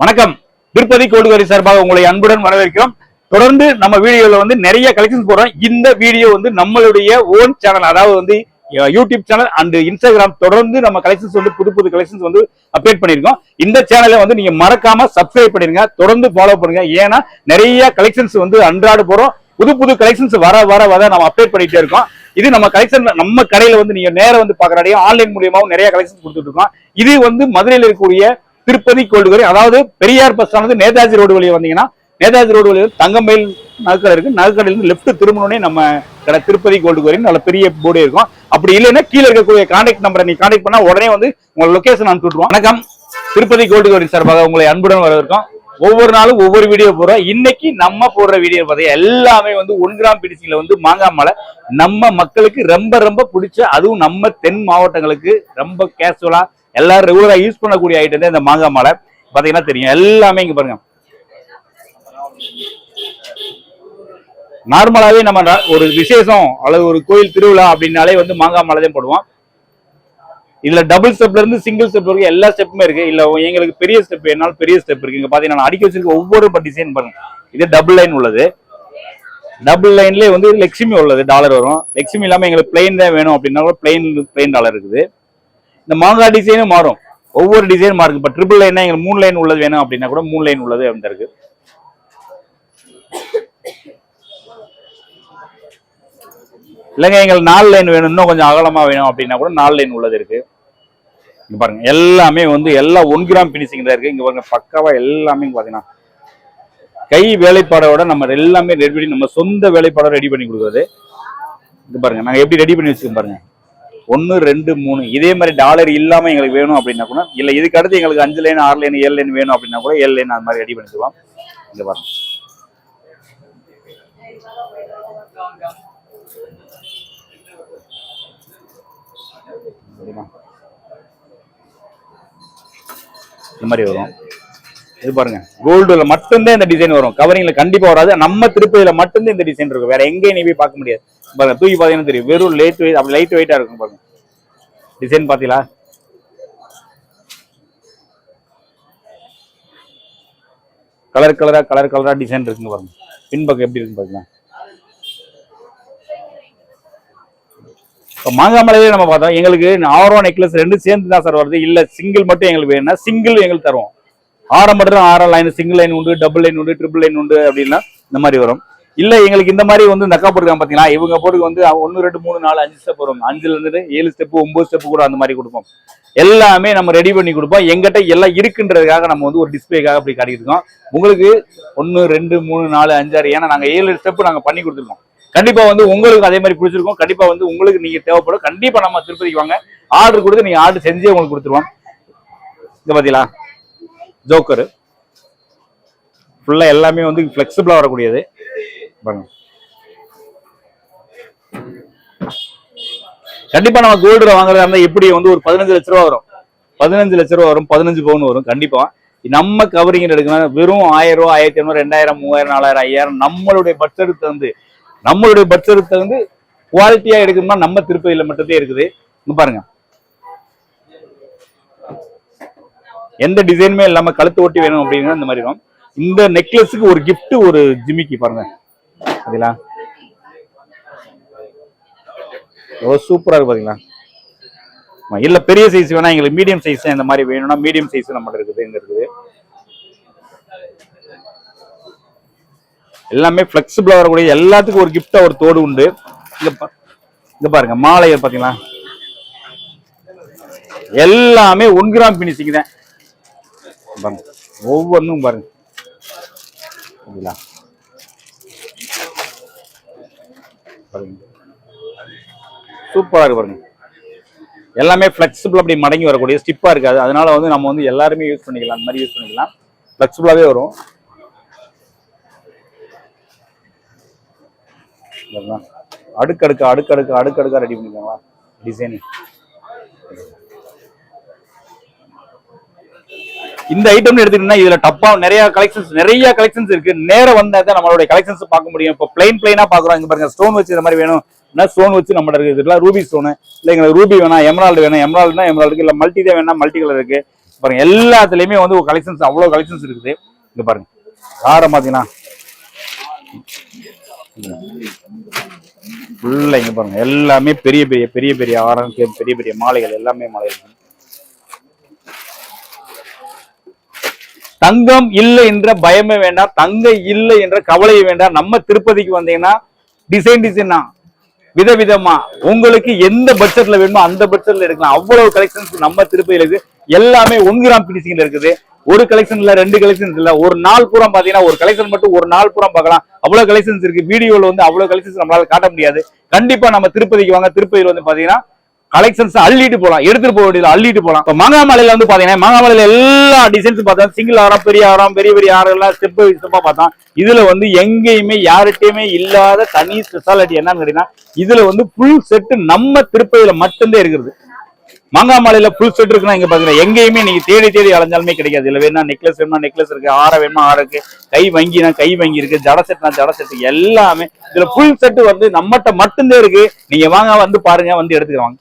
வணக்கம். திருப்பதி கோடுகரி சார்பாக உங்களை அன்புடன் வரவேற்கிறோம். தொடர்ந்து நம்ம வீடியோல வந்து நிறைய கலெக்ஷன்ஸ் போடுறோம். இந்த வீடியோ வந்து நம்மளுடைய ஓன் சேனல் அதாவது வந்து யூடியூப் சேனல் அண்ட் இன்ஸ்டாகிராம் தொடர்ந்து நம்ம கலெக்ஷன்ஸ் வந்து புது புது கலெக்ஷன்ஸ் வந்து அப்டேட் பண்ணிருக்கோம் இந்த சேனலை வந்து நீங்க மறக்காம சப்ஸ்கிரைப் பண்ணிருங்க தொடர்ந்து ஃபாலோ பண்ணுங்க. ஏன்னா நிறைய கலெக்ஷன்ஸ் வந்து அன்றாட போறோம். புது புது கலெக்ஷன்ஸ் வர வர வர நம்ம அப்டேட் பண்ணிட்டே இருக்கோம். இது நம்ம கலெக்ஷன் நம்ம கடையில வந்து நீங்க நேரம் வந்து பாக்குறாடியும் ஆன்லைன் மூலியமாவும் நிறைய கலெக்ஷன்ஸ் கொடுத்துட்டு இருக்கோம். இது வந்து மதுரையில் இருக்கக்கூடிய திருப்பதி கோல்டுகரை அதாவது பெரியார் பஸ் ஆனது நேதாஜி ரோடு வழியா வந்தீங்கன்னா நேதாஜி ரோடு வழியில் தங்கமயில் நகைக்கடை இருக்கு. நகைக்கடையிலிருந்து லெஃப்ட் திரும்பணுனே நம்ம கடை திருப்பதி கோல்டுகரி நல்ல பெரிய போர்டே இருக்கும். அப்படி இல்லைன்னா கீழே இருக்கக்கூடிய கான்டாக்ட் நம்பரை நீ கான்டாக்ட் பண்ணா உடனே வந்து உங்களை லொகேஷன் அனுப்பிச்சு விட்டுருவோம். வணக்கம். திருப்பதி கோல்டுகரி சார்பாக உங்களை அன்புடன் வரவேற்கும் ஒவ்வொரு நாளும் ஒவ்வொரு வீடியோ போடுறோம். இன்னைக்கு நம்ம போடுற வீடியோ பார்த்தீங்க எல்லாமே வந்து ஒன் கிராம் பிடிச்சிங்கள வந்து மாங்காய் மலை. நம்ம மக்களுக்கு ரொம்ப ரொம்ப பிடிச்ச அதுவும் நம்ம தென் மாவட்டங்களுக்கு ரொம்ப கேஷுவலா எல்லாரும் ரெகுலரா யூஸ் பண்ணக்கூடிய ஐட்டம் தான் இந்த மாங்காய் மலை. பாத்தீங்கன்னா தெரியும். எல்லாமே இங்க பாருங்க. நார்மலாவே நம்ம ஒரு விசேஷம் அல்லது ஒரு கோயில் திருவிழா அப்படின்னாலே வந்து மாங்காய் மலை தான் போடுவோம். இதுல டபுள் ஸ்டெப்ல இருந்து சிங்கிள் ஸ்டெப் வரைக்கும் எல்லா ஸ்டெப்புமே இருக்கு. இல்ல எங்களுக்கு பெரிய ஸ்டெப் என்னாலும் பெரிய ஸ்டெப் இருக்கு. இங்க பாத்தீங்கன்னா நான் அடிக்க வச்சிருக்க ஒவ்வொரு டிசைன் பாருங்க. இது டபுள் லைன் உள்ளது. டபுள் லைன்லேயே வந்து லெக்ஸிமி உள்ளது டாலர் வரும். லெக்ஸிமி இல்லாமல் எங்களுக்கு பிளெயின் தான் வேணும் அப்படின்னா கூட பிளெயின் பிளெயின் டாலர் இருக்குது. இந்த மாங்காய் டிசைனும் மாறும். ஒவ்வொரு டிசைன் மாறும். இப்போ ட்ரிபிள் லைனா எங்களுக்கு மூணு லைன் உள்ளது வேணும் அப்படின்னா கூட மூணு லைன் உள்ளது அப்படின்னு இருக்கு. இல்லைங்க எங்களுக்கு நாலு லைன் வேணும். இன்னும் கொஞ்சம் அகலமா வேணும் அப்படின்னா கூட நாலு லைன் உள்ளது இருக்கு. இங்க பாருங்க. எல்லாமே வந்து எல்லாம் ஒன் கிராம் பினிஷிங் தான் இருக்கு. இங்க பாருங்க பக்காவா எல்லாமே இங்க பாத்தீங்கன்னா. கை வேலைப்பாடோட நம்ம எல்லாமே ரெடி பண்ணி நம்ம சொந்த வேலைப்பாடோட ரெடி பண்ணி கொடுக்குறது. இது பாருங்க நாங்க எப்படி ரெடி பண்ணி வச்சுக்கோங்க பாருங்க. ஒன்று ரெண்டு மூணு. இதே மாதிரி டாலர் இல்லாமல் எங்களுக்கு வேணும் அப்படின்னா கூட இல்லை இதுக்கு அடுத்து எங்களுக்கு அஞ்சு லைன் ஆறு லைன் ஏழு லைன் வேணும் அப்படின்னா கூட ஏழு லைன் அந்த மாதிரி ரெடி பண்ணிடுவோம் இங்கே பாருங்க. இந்த மாதிரி வரும். இது பாருங்க. கோல்டுல மட்டும்தான் இந்த டிசைன் வரும். கவரிங்ல கண்டிப்பா வராது. நம்ம திருப்பதியில மட்டும்தான் இந்த டிசைன் இருக்கும் வேற எங்கேயும் நீ போய் பார்க்க முடியாது. பாருங்க தூக்கி பாத்தீங்கன்னா தெரியும். வெறும் லைட் வெயிட் அப்படி லைட் வெயிட்டா இருக்கும் பாருங்க. டிசைன் பாத்தீங்களா கலர் கலரா கலர் கலரா டிசைன் இருக்குங்க பாருங்க. பின்பக்கம் எப்படி இருக்கு பாருங்க. இப்போ மாங்காய் மலையிலே நம்ம பார்த்தோம். எங்களுக்கு ஆரோ நெக்லஸ் ரெண்டு சேர்ந்து தான் சார் வருது. இல்லை சிங்கிள் மட்டும் எங்களுக்கு வேணும்னா சிங்கிள் எங்களுக்கு தருவோம். ஆரம் மட்டும் தான் லைன் சிங்கிள் லைன் உண்டு டபுள் லைன் உண்டு ட்ரிபிள் லைன் உண்டு அப்படின்னா இந்த மாதிரி வரும். இல்ல எங்களுக்கு இந்த மாதிரி வந்து இந்த அக்கா போட்டுருக்காங்க பாத்தீங்களா? இவங்க போட்டுக்கு வந்து ஒன்னு ரெண்டு மூணு நாலு அஞ்சு ஸ்டெப் வரும். அஞ்சுல இருந்து ஏழு ஸ்டெப் ஒன்பது ஸ்டெப் கூட அந்த மாதிரி கொடுப்போம். எல்லாமே நம்ம ரெடி பண்ணி கொடுப்போம். எங்கிட்ட எல்லாம் இருக்குன்றதுக்காக நம்ம வந்து ஒரு டிஸ்பிளேக்காக அப்படி காட்டிட்டு உங்களுக்கு ஒன்னு ரெண்டு மூணு நாலு அஞ்சாறு ஏன்னா நாங்க ஏழு ஸ்டெப் நாங்க பண்ணி கொடுத்துருக்கோம். கண்டிப்பா வந்து உங்களுக்கு அதே மாதிரி பிடிச்சிருக்கும். கண்டிப்பா வந்து உங்களுக்கு நீங்க தேவைப்படும். கண்டிப்பா நம்ம திருப்பதிக்கு வாங்க. ஆர்டர் கொடுத்து நீங்க ஆர்டர் செஞ்சே உங்களுக்கு கொடுத்துருவோம். இங்க பாத்தீங்களா? ஜோக்கர். ஃபுல்லாக எல்லாமே வந்து ஃப்ளெக்சிபிளாக வரக்கூடியது. பாருங்க. கண்டிப்பா நம்ம கோல்டில் வாங்குறதா இருந்தால் எப்படி வந்து ஒரு பதினஞ்சு லட்ச ரூபா வரும். பதினஞ்சு லட்ச ரூபா வரும் பதினஞ்சு பவுன் வரும் கண்டிப்பா. நம்ம கவரிங் எடுக்கணும் வெறும் ஆயிரம் ரூபா ஆயிரத்தி ஐநூறு ரெண்டாயிரம் மூவாயிரம் நாலாயிரம் ஐயாயிரம் நம்மளுடைய பட்ஜெட் வந்து நம்மளுடைய பட்ஜெட் வந்து குவாலிட்டியா எடுக்கணும்னா நம்ம திருப்பதியில மட்டும்தான் இருக்குது. இங்க பாருங்க. எந்த டிசைனுமே இல்லாம கழுத்து ஓட்டி வேணும் அப்படின்னா இந்த மாதிரி வரும் இந்த நெக்லஸுக்கு ஒரு கிஃப்ட் ஒரு ஜிமிக்கி பாருங்க. பாத்தீங்களா? சூப்பரா இருக்கு பாத்தீங்களா? இல்ல பெரிய சைஸ் வேணா எங்களுக்கு மீடியம் சைஸ் இந்த மாதிரி வேணும்னா மீடியம் சைஸ் நம்ம இருக்குது இங்க இருக்குது. எல்லாமே ஃபிளெக்சிபிளா வரக்கூடிய எல்லாத்துக்கும் ஒரு கிஃப்டா ஒரு தோடு உண்டு. இங்க பா- பாருங்க மாலையர் பாத்தீங்களா? எல்லாமே ஒன் கிராம் பினிஷிங் தான். பாருங்க. ஒவ்வொன்றும் பாருங்க. சரிங்களா பாருங்க. சூப்பராக இருக்கு பாருங்க. எல்லாமே ஃப்ளெக்சிபிள் அப்படி மடங்கி வரக்கூடிய ஸ்டிப்பாக இருக்காது. அதனால வந்து நம்ம வந்து எல்லாருமே யூஸ் பண்ணிக்கலாம். அந்த மாதிரி யூஸ் பண்ணிக்கலாம். ஃப்ளெக்சிபிளாகவே வரும். இதெல்லாம் அடுக்கடுக்கு அடுக்கடுக்கு அடுக்கடுக்கா ரெடி பண்ணிக்கோங்களா டிசைனு இந்த ஐட்டம் எடுத்துக்கிட்டீங்கன்னா இதுல டப்பா நிறைய கலெக்ஷன்ஸ் நிறைய கலெக்ஷன்ஸ் இருக்கு. நேரம் வந்தாதான் நம்மளுடைய கலெக்ஷன்ஸ் பார்க்க முடியும். இப்போ பிளைன் பிளைனா பாக்குறோம் இங்க பாருங்க ஸ்டோன் வச்சு இந்த மாதிரி வேணும். ஸ்டோன் வச்சு நம்ம இருக்கு? இதெல்லாம் ரூபி ஸ்டோனு இல்ல எங்களுக்கு ரூபி வேணாம் எமரால்டு வேணும். எமரால்டுனா எமரால்டு இல்ல மல்டி தான் வேணா மல்டி கலர் இருக்கு. பாருங்க எல்லாத்துலயுமே வந்து ஒரு கலெக்ஷன்ஸ் அவ்வளவு கலெக்ஷன்ஸ் இருக்குது. இங்க பாருங்க காரம் பாத்தீங்கன்னா ஃபுல்லா இங்க பாருங்க எல்லாமே பெரிய பெரிய பெரிய பெரிய ஆரம் பெரிய பெரிய மாலைகள் எல்லாமே மாலைகள். தங்கம் இல்லை என்ற பயமே வேண்டாம். தங்கம் இல்லை என்ற கவலையே வேண்டாம். நம்ம திருப்பதிக்கு வந்தீங்கன்னா டிசைன் டிசைனா விதவிதமா உங்களுக்கு எந்த பட்ஜெட்ல வேணுமோ அந்த பட்ஜெட்ல எடுக்கலாம். அவ்வளவு கலெக்ஷன்ஸ் நம்ம திருப்பதியில இருக்கு. எல்லாமே ஒன் கிராம் பினிசிங்ல இருக்குது. ஒரு கலெக்ஷன் இல்ல ரெண்டு கலெக்ஷன்ஸ் இல்ல. ஒரு நாள் பூரா பாத்தீங்கன்னா ஒரு கலெக்ஷன் மட்டும் ஒரு நாள் பூரா பார்க்கலாம். அவ்வளவு கலெக்ஷன்ஸ் இருக்கு. வீடியோல வந்து அவ்வளவு கலெக்ஷன்ஸ் நம்மளால காட்ட முடியாது. கண்டிப்பா நம்ம திருப்பதிக்கு வாங்க. திருப்பதியில வந்து பாத்தீங்கன்னா கலெக்ஷன்ஸ் அள்ளிட்டு போலாம் எடுத்துட்டு போக வேண்டியது அள்ளிட்டு போலாம். இப்ப மங்காமலையில வந்து பாத்தீங்கன்னா மங்காமலையில எல்லா டிசைன்ஸ் பார்த்தா சிங்கிள் ஆரம் பெரிய ஆரம் பெரிய பெரிய ஆரம் எல்லாம் ஸ்டெப் ஸ்டெப்பா பார்த்தோம் இதுல வந்து எங்கேயுமே யார்கிட்டயுமே இல்லாத தனி ஸ்பெஷாலிட்டி என்னன்னு கேட்டீங்கன்னா இதுல வந்து ஃபுல் செட்டு நம்ம திருப்பதியில மட்டும்தான் இருக்குது. மாங்காமலையில ஃபுல் செட் இருக்குன்னா இங்க பாத்தீங்கன்னா எங்கேயுமே நீங்க தேடி தேடி அலைஞ்சாலுமே கிடைக்காது. இல்ல வேணா நெக்லஸ் வேணுமா நெக்லஸ் இருக்கு ஆற வேணுமா ஆற இருக்கு கை வங்கினா கை வங்கி இருக்கு ஜட செட்னா ஜட செட் எல்லாமே. இதுல ஃபுல் செட்டு வந்து நம்மகிட்ட மட்டும்தான் இருக்கு. நீங்க வாங்க வந்து பாருங்க வந்து எடுத்துக்கலாம்